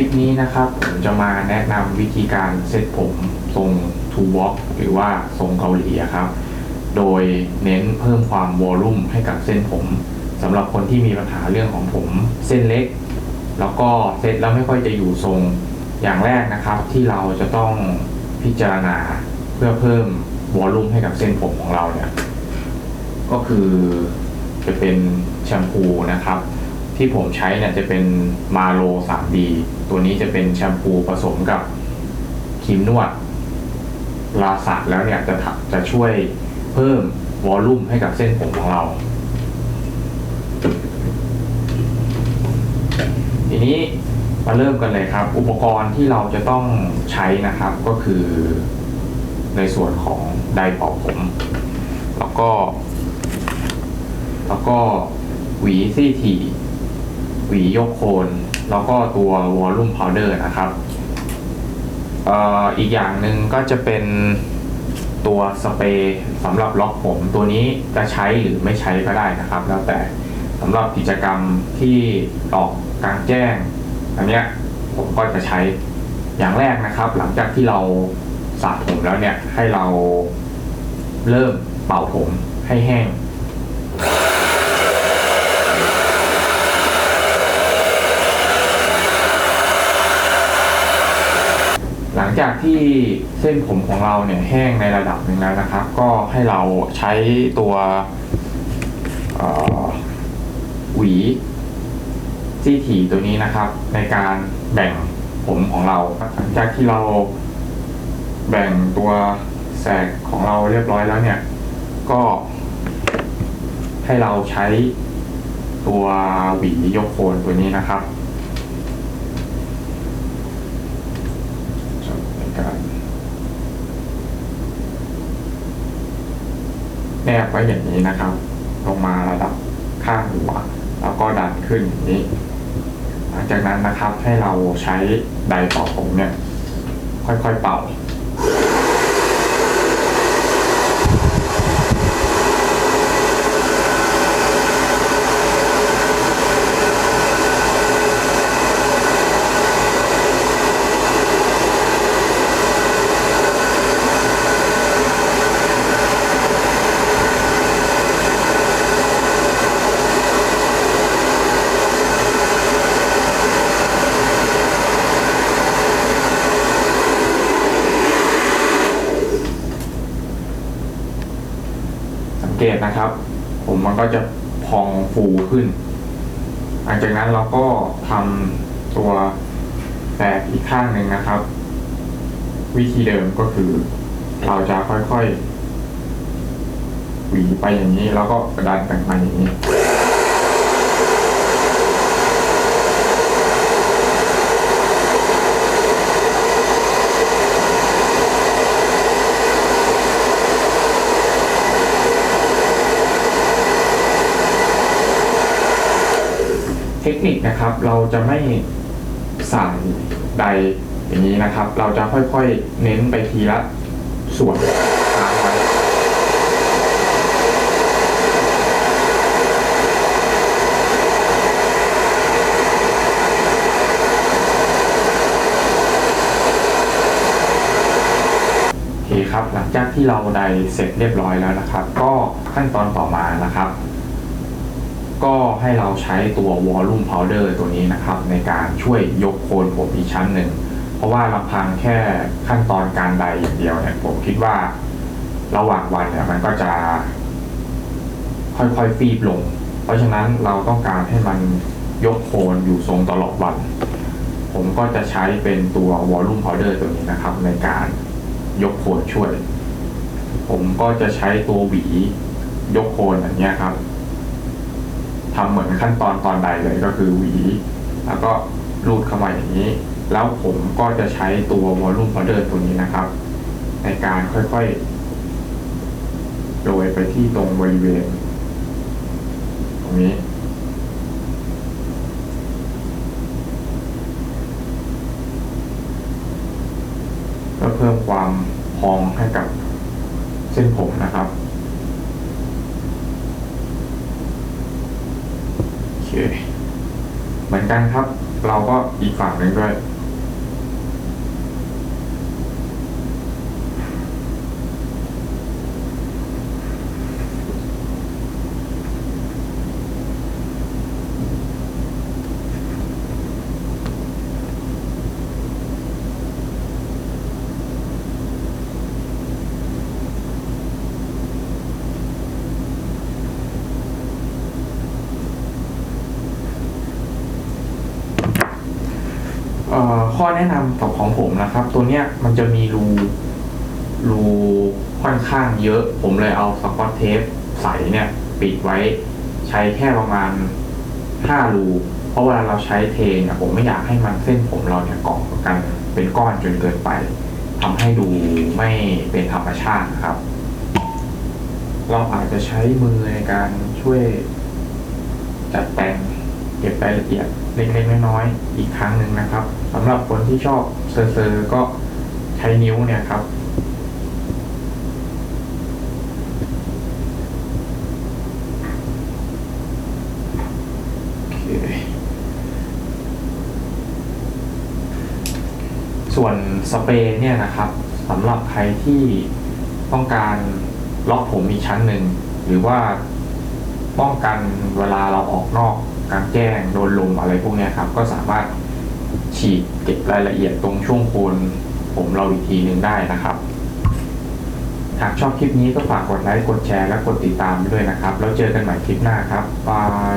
ลิปนี้นะครับผมจะมาแนะนำวิธีการเซตผมทรงทูบ็อกหรือว่าทรงเกาหลีครับ โดยเน้นเพิ่มความวอลลุ่มให้กับเส้นผมสำหรับคนที่มีปัญหาเรื่องของผมเส้นเล็ก แล้วก็เซตแล้วไม่ค่อยจะอยู่ทรงอย่างแรกนะครับ ที่เราจะต้องพิจารณาเพื่อเพิ่มวอลลุ่มให้กับเส้นผมของเราเนี่ยก็คือจะเป็นแชมพูนะครับ ที่ผมใช้เนี่ยจะเป็นมาโล 3D ตัวนี้จะเป็นแชมพูผสมกับครีมนวดลาสักแล้วเนี่ยจะจะช่วยเพิ่มวอลลุ่มให้กับเส้นผมของเรา ทีนี้มาเริ่มกันเลยครับ อุปกรณ์ที่เราจะต้องใช้นะครับก็คือในส่วนของไดร์เป่าผม แล้วก็ แล้วก็หวีซี่ถี่ หวียกโคน แล้วก็ตัววอลลุ่มพาวเดอร์นะครับเอ่ออีกอย่างหนึ่งก็จะเป็นตัวสเปรย์สำหรับล็อกผมตัวนี้จะใช้หรือไม่ใช้ก็ได้นะครับ แล้วแต่สำหรับกิจกรรมที่ออกกลางแจ้งอันเนี้ยผมก็จะใช้อย่างแรกนะครับ หลังจากที่เราสระผมแล้วเนี่ยให้เราเริ่มเป่าผมให้แห้ง หลัง จากที่เส้นผมของเราเนี่ยแห้งในระดับหนึ่งแล้วนะครับ ก็ให้เราใช้ตัวหวีซี่ถี่ตัวนี้นะครับ ในการแบ่งผมของเราหลังจากที่เราแบ่งตัวแสกของเราเรียบร้อยแล้วเนี่ย ก็ให้เราใช้ตัวหวียกโคนตัวนี้นะครับ ในการแน บไว้อย่างนี้นะครับ ลงมาระดับข้างหัว แล้วก็ดันขึ้นอย่างนี้ หลังจากนั้นนะครับให้เราใช้ไดร์เป่าผมเนี่ย ค่อยๆเป่า เกตนะครับ ผมมันก็จะพองฟูขึ้น หลังจากนั้นเราก็ทำตัวแตกอีกข้างหนึ่งนะครับ วิธีเดิมก็คือ เราจะค่อยๆหวีไปอย่างนี้แล้วก็ดันแต่งมาอย่างนี้ ทคนิคนะครับเราจะไม่ใส่ใดอย่างนี้นะครับ เราจะค่อยๆเน้นไปทีละส่วนค้างไว้โอเคครับหลังจากที่เราไดเสร็จเรียบร้อยแล้วนะครับ ก็ขั้นตอนต่อมานะครับ ก็ให้เราใช้ตัววอลลุ่มพาวเดอร์ตัวนี้นะครับ ในการช่วยยกโคนผมอีกชั้นหนึ่ง เพราะว่าลำพังแค่ขั้นตอนการใดอย่างเดียวเนี่ยผมคิดว่าระหว่างวันเนี่ยมันก็จะ ค่อยๆฟีบลง เพราะฉะนั้นเราต้องการให้มันยกโคนอยู่ทรงตลอดวัน ผมก็จะใช้เป็นตัววอลลุ่มพาวเดอร์ตัวนี้นะครับ ในการยกโคนช่วย ผมก็จะใช้ตัวหวียกโคนแบบเนี้ยครับ ทำเหมือนขั้นตอนตอนใดเลยก็คือหวี แล้วก็รูดเข้ามาอย่างนี้ แล้วผมก็จะใช้ตัววอลลุ่มพาวเดอร์ตัวนี้นะครับ ในการค่อยๆโรยไปที่ตรงบริเวณ ตรงนี้เพื่อเพิ่มความพองให้กับเส้นผมนะครับ โอ เค เหมือนกันครับ เราก็อีกฝั่งหนึ่งด้วย ข้อแนะนำกับของผมนะครับ ตัวเนี้ยมันจะมีรูรูค่อนข้างเยอะ ผมเลยเอาสกอตเทปใสเนี่ยปิดไว้ใช้แค่ประมาณห้ารูเพราะเวลาเราใช้เทเนี่ยผมไม่อยากให้มันเส้นผมเราเนี่ยเกาะกันเป็นก้อนจนเกินไปทำให้ดูไม่เป็นธรรมชาตินะครับ เราอาจจะใช้มือในการช่วยจัดแต่งเก็บรายละเอียด เล็กๆน้อยๆอีกครั้งหนึ่งนะครับสำหรับคนที่ชอบเซอร์ๆก็ใช้นิ้วเนี่ยครับโอเคส่วนสเปรย์เนี่ยนะครับสำหรับใครที่ต้องการล็อกผมอีกชั้นหนึ่ง หรือว่าป้องกันเวลาเราออกนอก กลารแจ้งโดนลมอะไรพวกนี้ครับ ก็สามารถฉีดเก็บรายละเอียดตรงช่วงโคนผมเราอีกทีหนึ่งได้นะครับ หากชอบคลิปนี้ก็ฝากกดไลค์กดแชร์และกดติดตามด้วยนะครับ แล้วเจอกันใหม่คลิปหน้าครับบาย